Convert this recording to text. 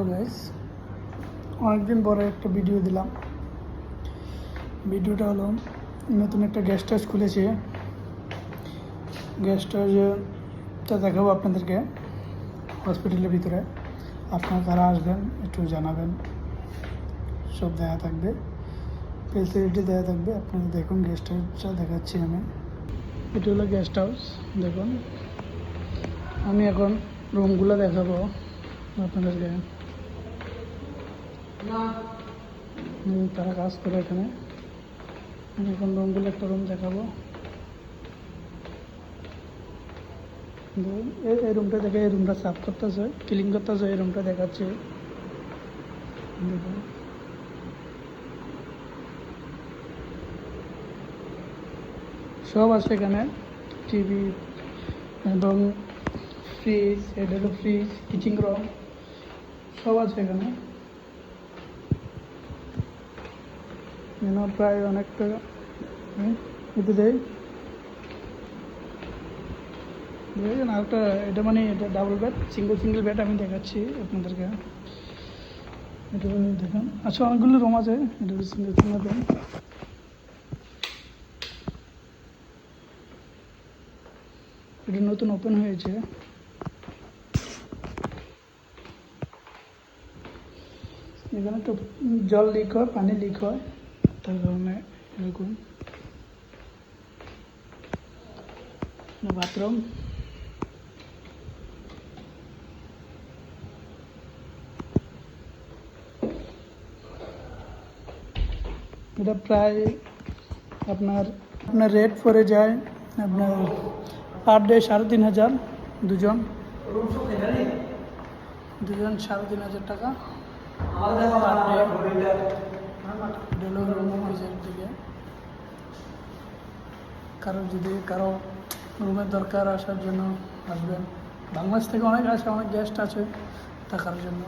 Hello guys অনেকদিন পরে একটা ভিডিও দিলাম। ভিডিওটা হলো, নতুন একটা গেস্ট হাউস খুলেছে। গেস্ট হাউসটা দেখাবো আপনাদেরকে হসপিটালের ভিতরে। আপনারা কারা আসবেন, একটু জানাবেন। সব দেখা থাকবে। ফেসিলিটি দেওয়া থাকবে। আপনারা দেখুন গেস্ট হাউসটা দেখাচ্ছি আমি। এটা হলো গেস্ট হাউস দেখুন। আমি এখন রুমগুলো দেখাবো আপনাদেরকে। তারা কাজ করে এখানে। আমি এখন রুমগুলো একটা রুম দেখাবো। এই- রুমটা দেখে এই রুমটা সাফ করতেছে ক্লিন করতেছে, এই রুমটা দেখাচ্ছে। সব আছে এখানে। টিভি এবং ফ্রিজ এটা হলো ফ্রিজ কিচিং রুম সব আছে এখানে। এখানে প্রায় অনেকটা এতে দেয় দেখেন আরেকটা এটা মানে এটা double bed single single bed আমি দেখাচ্ছি আপনাদেরকে। এটা হলো দেখুন। আচ্ছা অনেকগুলো রুম আছে। এটা সিঙ্গেল সিঙ্গেল রুম এটা নতুন ওপেন হয়েছে। এখানে তো জল লিক হয়, পানি লিক হয়। তার কারণে এরকম বাথরুম এটা প্রায় আপনার আপনার রেট পড়ে যায় আপনার পার ডে সাড়ে তিন হাজার দুজন দুজন সাড়ে তিন হাজার টাকা ডেলো রুম অফিসের দিকে কারও যদি কারও রুমের দরকার আসার জন্য আসবেন বাংলাদেশ থেকে অনেক আসে অনেক গেস্ট আছে থাকার জন্য।